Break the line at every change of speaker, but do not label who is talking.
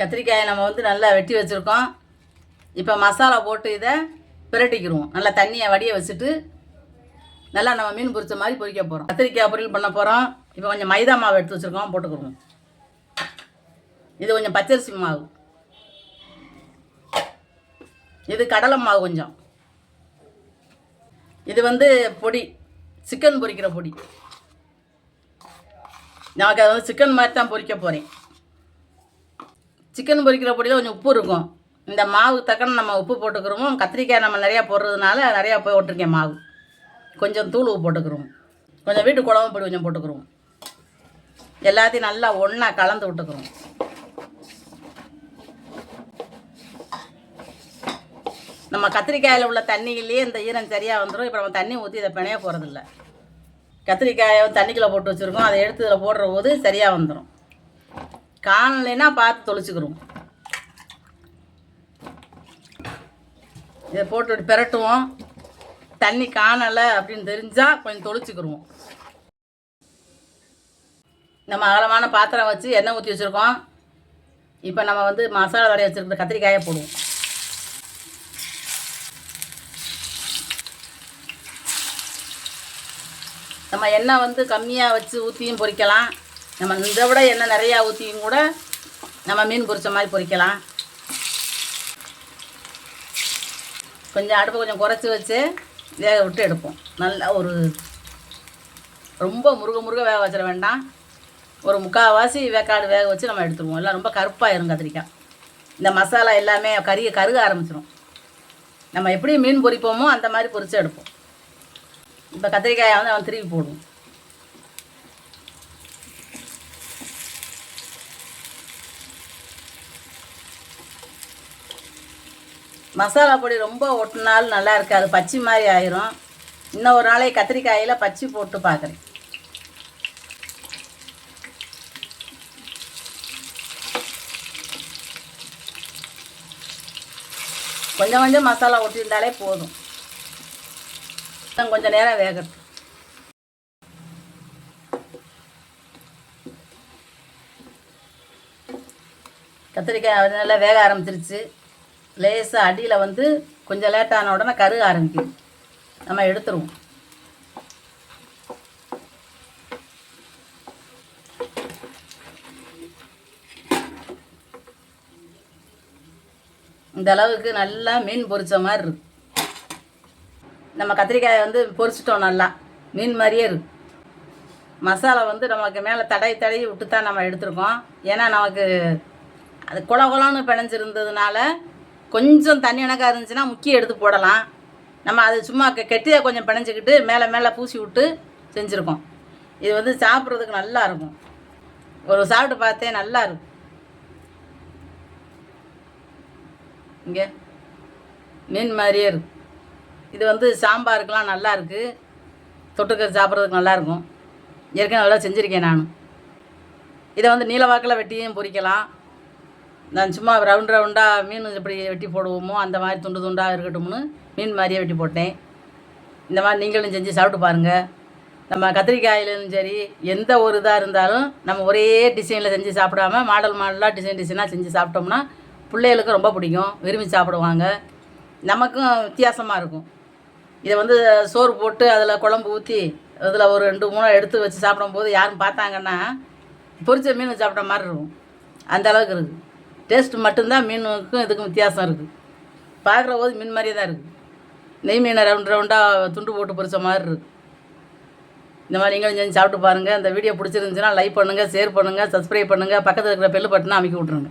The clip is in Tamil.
கத்திரிக்காயை நம்ம வந்து நல்லா வெட்டி வச்சுருக்கோம். இப்போ மசாலா போட்டு இதை பிரட்டிக்கிடுவோம். நல்லா தண்ணியை வடிய வச்சுட்டு நல்லா நம்ம மீன் பொரிச்ச மாதிரி பொரிக்க போகிறோம் கத்திரிக்காய் பொரியல் பண்ண போகிறோம் இப்போ கொஞ்சம் மைதா மாவு எடுத்து வச்சுருக்கோம் போட்டுக்கிடுவோம். இது கொஞ்சம் பச்சரிசி மாவு. இது கடலை மாவு கொஞ்சம். இது வந்து பொடி சிக்கன் பொரிக்கிற பொடி. நமக்கு அது வந்து சிக்கன் மாதிரி தான் பொரிக்க போகிறேன் சிக்கன் பொரிக்கிற பொடியில் கொஞ்சம் உப்பு இருக்கும். இந்த மாவு தக்கன நம்ம உப்பு போட்டுக்கிறோமோ கத்திரிக்காய் நம்ம நிறையா போடுறதுனால நிறையா போய் விட்டுருக்கேன் மாவு. கொஞ்சம் தூள் உப்பு போட்டுக்கிறோம். கொஞ்சம் வீட்டு குழம்பு பொடி கொஞ்சம் போட்டுக்கிறோம். எல்லாத்தையும் நல்லா ஒன்றா கலந்து விட்டுக்கிறோம். நம்ம கத்திரிக்காயில் உள்ள தண்ணியிலேயே இந்த ஈரம் சரியாக வந்துடும் இப்போ நம்ம தண்ணி ஊற்றி இதை பிணைய போகிறதில்ல கத்திரிக்காயை தண்ணிக்குள்ளே போட்டு வச்சுருக்கோம். அதை எடுத்து இதில் போடுற போது சரியாக வந்துடும் காணலைன்னா பார்த்து தொளிச்சுக்கிறோம் இதை போட்டு பெரட்டுவோம் பிரட்டுவோம். தண்ணி காணலை அப்படின்னு தெரிஞ்சால் கொஞ்சம் தொளிச்சுக்கிருவோம் நம்ம அகலமான பாத்திரம் வச்சு எண்ணெய் ஊற்றி வச்சுருக்கோம். இப்போ நம்ம வந்து மசாலா வரைய வச்சுருக்கிற கத்திரிக்காயை போடுவோம். நம்ம எண்ணெய் வந்து கம்மியாக வச்சு ஊற்றியும் பொரிக்கலாம் நம்ம இதை விட எண்ணெய் நிறையா ஊற்றியும் கூட நம்ம மீன் பொரிச்ச மாதிரி பொரிக்கலாம். கொஞ்சம் அடுப்பை கொஞ்சம் குறைச்சி வச்சு வேக விட்டு எடுப்போம். நல்லா ஒரு ரொம்ப முருக முருக வேக வச்சிட வேண்டாம். ஒரு முக்கால்வாசி வேக்காடு வேக வச்சு நம்ம எடுத்துருவோம். எல்லாம் ரொம்ப கருப்பாயிரும் கத்திரிக்காய். இந்த மசாலா எல்லாமே கறியை கருக ஆரம்பிச்சிடும் நம்ம எப்படி மீன் பொரிப்போமோ அந்த மாதிரி பொரித்து எடுப்போம். இப்போ கத்திரிக்காயை வந்து அவன் திருப்பி போடுவோம். மசாலா பொடி ரொம்ப ஒட்டினாலும் நல்லா இருக்காது பச்சை மாதிரி ஆயிரும். இன்னும் ஒரு நாளைக்கு கத்திரிக்காயில் பச்சை போட்டு பார்க்குறேன். கொஞ்சம் கொஞ்சம் மசாலா ஒட்டியிருந்தாலே போதும். கொஞ்சம் நேரம் வேகட்டும். கத்திரிக்காய் அது நல்லா வேக ஆரம்பிச்சிருச்சு. லேசாக அடியில் வந்து கொஞ்சம் லேட்டான உடனே கருக ஆரம்பிக்கும். நம்ம எடுத்துருவோம். இந்த அளவுக்கு நல்லா மீன் பொரிச்ச மாதிரி இருக்கு. நம்ம கத்திரிக்காயை வந்து பொரிச்சிட்டோம் நல்லா. மீன் மாதிரியே இருக்கு. மசாலா வந்து நமக்கு மேலே தடை தடவி விட்டு தான் நம்ம எடுத்திருக்கோம். ஏன்னா நமக்கு அது குல குலன்னு பிணைஞ்சிருந்ததுனால கொஞ்சம் தண்ணி இணக்கா இருந்துச்சுன்னா முக்கிய எடுத்து போடலாம். நம்ம அது சும்மா கெட்டியாக கொஞ்சம் பிணைஞ்சிக்கிட்டு மேலே மேலே பூசி விட்டு செஞ்சுருக்கோம். இது வந்து சாப்பிட்றதுக்கு நல்லா இருக்கும். ஒரு சாப்பிட்டு பார்த்தே நல்லா இருக்கும் இங்கே மீன் மாதிரியே இருக்கும் இது வந்து சாம்பாருக்கெலாம் நல்லா இருக்குது தொட்டுக்க சாப்பிட்றதுக்கு நல்லாயிருக்கும் ஏற்கனவே நல்லா செஞ்சுருக்கேன் நான். இதை வந்து நீளவாக்கில் வெட்டியும் பொரிக்கலாம் நான் சும்மா ரவுண்ட் ரவுண்டாக மீன் எப்படி வெட்டி போடுவோமோ அந்த மாதிரி துண்டு துண்டாக இருக்கட்டும்னு மீன் மாதிரியே வெட்டி போட்டேன். இந்த மாதிரி நீங்களும் செஞ்சு சாப்பிட்டு பாருங்கள் நம்ம கத்திரிக்காயிலும் சரி எந்த ஒரு இதாக இருந்தாலும் நம்ம ஒரே டிசைனில் செஞ்சு சாப்பிடாம மாடல் மாடலாக டிசைன் டிசைனாக செஞ்சு சாப்பிட்டோம்னா பிள்ளைகளுக்கு ரொம்ப பிடிக்கும். விரும்பி சாப்பிடுவாங்க. நமக்கும் வித்தியாசமாக இருக்கும். இதை வந்து சோறு போட்டு அதில் குழம்பு ஊற்றி அதில் ஒரு ரெண்டு மூணு எடுத்து வச்சு சாப்பிடும்போது யாரும் பார்த்தாங்கன்னா பொரிச்ச மீன் சாப்பிட்ட மாதிரி இருக்கும். அந்த அளவுக்கு இருக்குது டேஸ்ட் மட்டும்தான் மீனுக்கும் இதுக்கும் வித்தியாசம் இருக்குது பார்க்குற போது மீன் மாதிரியே தான் இருக்குது நெய் மீனை ரவுண்ட் ரவுண்டாக துண்டு போட்டு பொரிச்ச மாதிரி இருக்குது இந்த மாதிரி நீங்களும் செஞ்சு சாப்பிட்டு பாருங்கள் இந்த வீடியோ பிடிச்சிருந்துச்சுன்னா லைக் பண்ணுங்கள் ஷேர் பண்ணுங்கள் சப்ஸ்கிரைப் பண்ணுங்கள் பக்கத்தில் இருக்கிற பெல் பட்டனை அமைக்க விட்ருங்க